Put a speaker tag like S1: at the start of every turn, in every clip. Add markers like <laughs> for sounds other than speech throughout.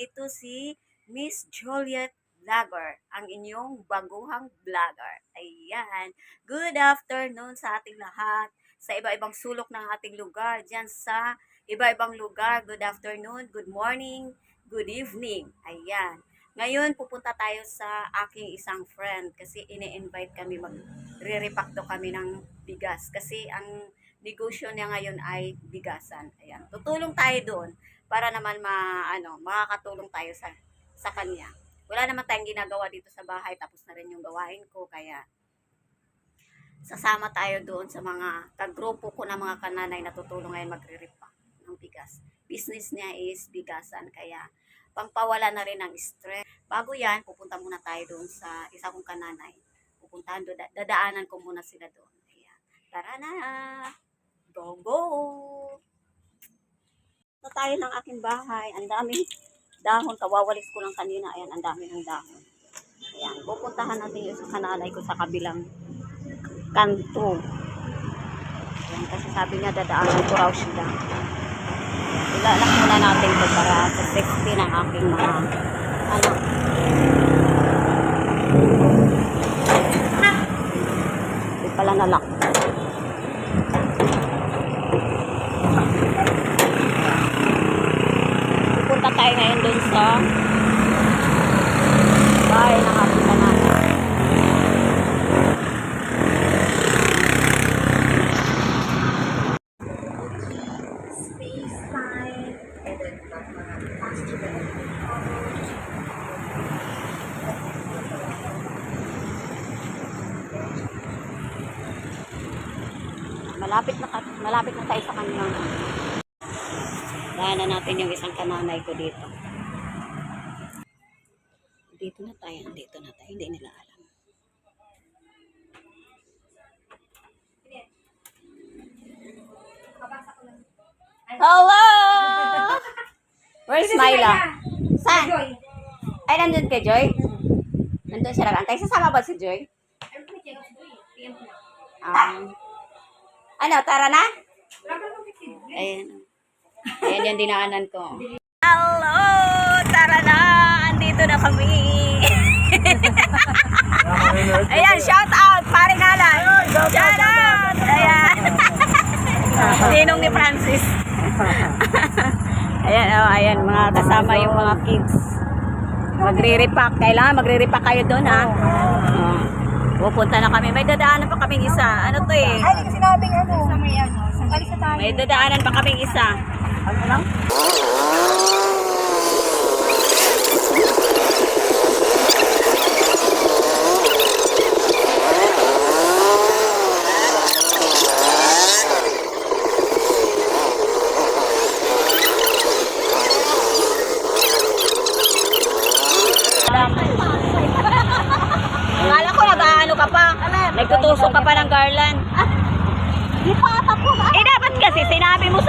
S1: ito si Miss Juliet Vlogger, ang inyong baguhang vlogger. Ayan. Good afternoon sa ating lahat sa iba-ibang sulok ng ating lugar. Diyan sa iba-ibang lugar. Good afternoon, good morning, good evening. Ayan. Ngayon, pupunta tayo sa aking isang friend kasi ini-invite kami mag re-repack daw kami ng bigas kasi ang negosyo niya ngayon ay bigasan. Ayan. Tutulong tayo doon para naman ma ano, makakatulong tayo sa sa kanya. Wala naman tayong ginagawa dito sa bahay tapos na rin yung gawain ko kaya sasama tayo doon sa mga kagrupo ko na mga kananay na tutulong ngayon magre-repack ng bigas. Business niya is bigasan kaya pampawala na rin ng stress. Bago yan, pupunta muna tayo doon sa isa kong kananay. Pupuntahan doon, da- dadaanan ko muna sila doon. Ayan. Tara na! Go, go! Na tayo ng aking bahay. Ang daming dahon. Kawawalis ko lang kanina. Ayan, ang dami ng dahon. Ayan, pupuntahan natin yung sa kanalay ko sa kabilang kanto. Ayan, kasi sabi niya dadaanan ko raw siya. Ilalak muna natin ito para sa safety ng aking mga ano. Hindi pala nalak. Pupunta tayo ngayon dun sa bahay ng ating
S2: faster
S1: Malapit na, malapit na tayo sa kanyang Daanan natin yung isang kananay ko dito. Dito na tayo, dito na tayo. Hindi nila alam. Hello! Where's Myla? Saan? Ay, nandun kay Joy? Nandun siya nag-antay. Sasama ba si Joy? Um, ano, tara na? Ayan. Ayan yung dinaanan ko. Hello! Tara na! Andito na kami! <laughs> Ayan, shout out! Pare Nalan! Shout out! Ayan! <laughs> Ninong ni Francis. ayan, oh, ayan, mga kasama yung mga kids. Magre-repack. Kailangan magre-repack kayo doon, ha? Pupunta na kami. May dadaanan pa kaming isa. Ano to eh?
S2: Ay, hindi ko sinabing ano. Sa may ano. Sa alis na tayo.
S1: May dadaanan pa kaming isa. Ano lang? Akala ko nag-ano ka pa. Nagtutusok ka pa ng garland.
S2: Di pa tapos.
S1: Eh, dapat kasi sinabi mo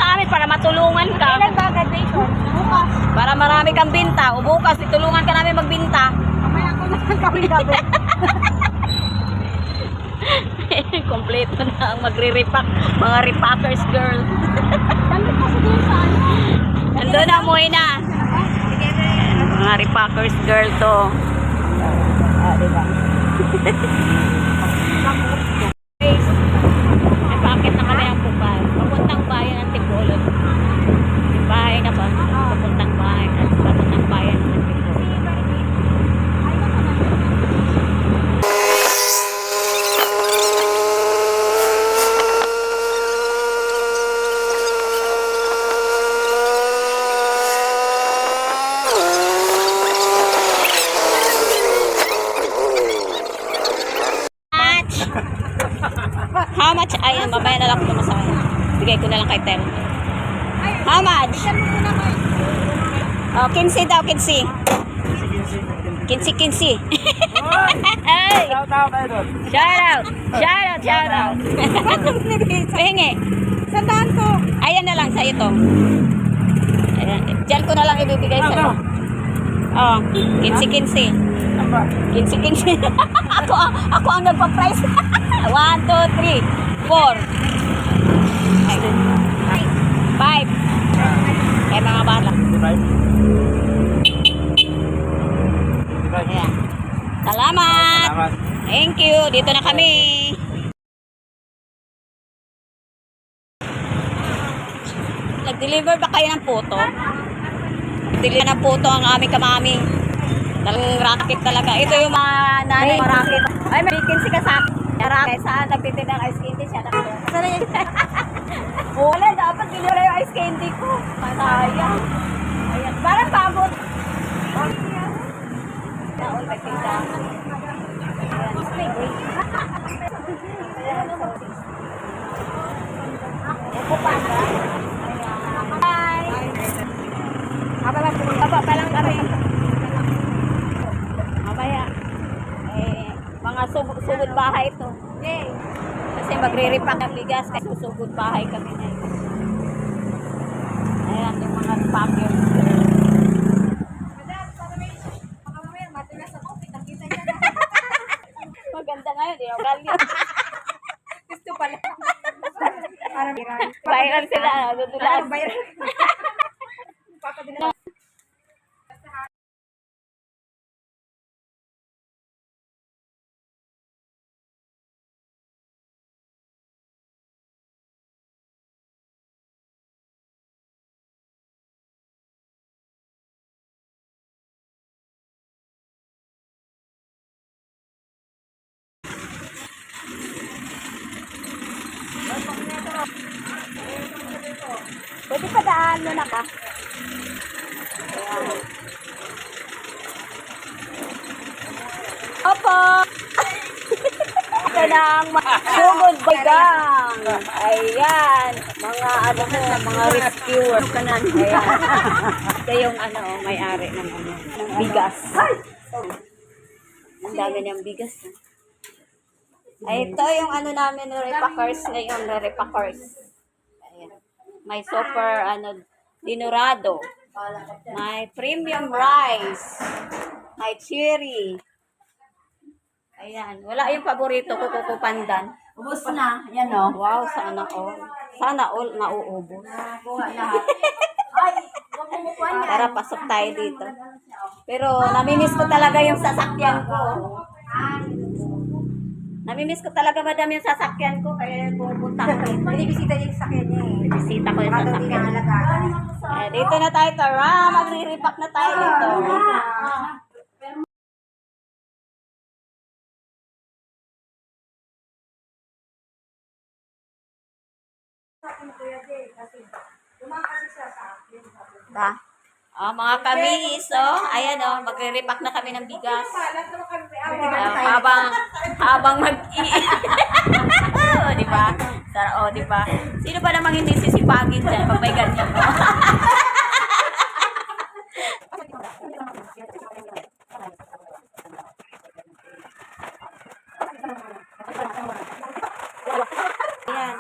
S1: matulungan ka.
S2: Kailan ba graduation? Bukas.
S1: Para marami kang binta. O bukas, itulungan ka namin magbinta.
S2: Mamaya ako na gabi-gabi. <laughs> <laughs>
S1: Kompleto na ang magre-repack. Mga repackers girl.
S2: Kasi doon sa ano.
S1: Nandun na, umuwi na. Mga repackers girl to. Ah, diba? <laughs> Guys, Nagpakit na kami ng pupal. Papuntang bayan ng Tipolog. Yung bahay na ba? Papuntang bahay. Papuntang bayan ng Tipolog. much? How much? Ayun, mamaya na lang ako tumasahin. Bigay ko na lang kay Tel. How much? Oh, 15 daw, 15. 15, 15. Ay!
S3: Shout out, Idol.
S1: Shout out! Shout out, shout out. Pahingi.
S2: Sandaan to.
S1: Ayan na lang sa ito. Ayan. Diyan ko na lang ibibigay sa iyo. Oh, 15, 15. Kinsi, kinsi. <laughs> ako, ako ang nagpa-price. <laughs> One, two, three, four. Five. Five. Eh, mga bala.
S3: Salamat. Salamat.
S1: Thank you. Dito na kami. Nag-deliver ba kayo ng puto? Deliver ng puto ang aming kamaming. Talagang racket talaga. Ito yung mga nanay mga racket. Ay, may vacancy ka sa akin. Saan nagtitinda ng ice candy siya. Sana yun. <laughs> Wala, dapat binura yung ice candy ko. Sayang. Ayan. Parang pabot. Naon, magtinda. Ayan. Ayan. Upo pa ba? Ayan. Hi. Aba ba, baba pa lang kami. Mamaya. Eh, mga sugod, sugod bahay to. Yay. Kasi magre-repack ng bigas kasi susugod bahay kami na. Ayan, yung mga packer. <laughs> Maganda ngayon, di ba?
S2: Gusto pala. Parang viral.
S1: Viral sila, dudulas.
S2: viral.
S1: Mo na ka. Ayan. Opo! Ito na ang sumod bagang. Ayan. Mga ano mo, mga rescuer. Ayan. Ito yung ano, may-ari ng ano, ng bigas. Ang dami niyang bigas. Ay, ito yung ano namin, repackers ngayon, repackers. May super, ano, dinurado. May premium rice. May cherry. Ayan. Wala yung paborito ko, kuko pandan.
S2: Ubus na. Yan o.
S1: Wow, sana all. Sana all nauubos.
S2: Kuha lahat. Ay.
S1: Tara, pasok tayo dito. Pero, namimiss ko talaga yung sasakyan ko. Namimiss ko talaga, madam, yung sasakyan ko. Kaya pupunta ko rito. <laughs>
S2: Hindi bisita niya sa kanya eh.
S1: Bisita ko yung
S2: di
S1: sasakyan. Eh, dito na tayo, tara. Magre-repack na tayo dito. Ba? Ah, mga kamis, oh. Ayan, oh. Magre-repack na kami ng bigas. Ah, habang <laughs> habang mag <laughs> oh, di ba? Sara, oh, di ba? Sino ba namang hindi sisipagin diyan pag may ganyan mo? <laughs> Ayan.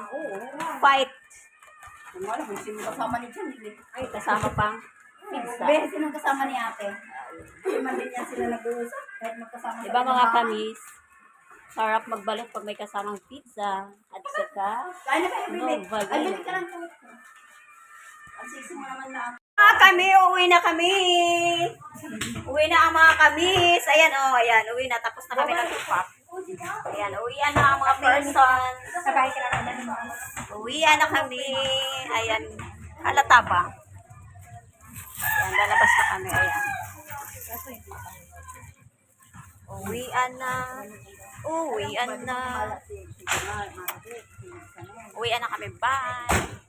S1: Fight. Kasama pang pizza.
S2: Be, sinong kasama ni ate? Hindi man din yan sila nag-uusap. Kahit magkasama
S1: Di ba mga kamis? Sarap magbalot pag may kasamang pizza. At saka,
S2: Kaya na kayo,
S1: no,
S2: Bibi.
S1: bagay.
S2: Ay, balik ka lang po. Ang sisi mo naman na.
S1: Ah, kami, uwi na kami. Uwi na ang mga kamis. Ayan, oh, ayan, uwi na. Tapos na kami nag-pop. Ayan, uwian na ang mga person.
S2: Sabay ka lang naman mo.
S1: Uwian na kami. Ayan, halata ba? Ayan, lalabas na kami. Ayan. Uwian na. Uwian na. Uwian na kami. Bye.